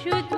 শুধু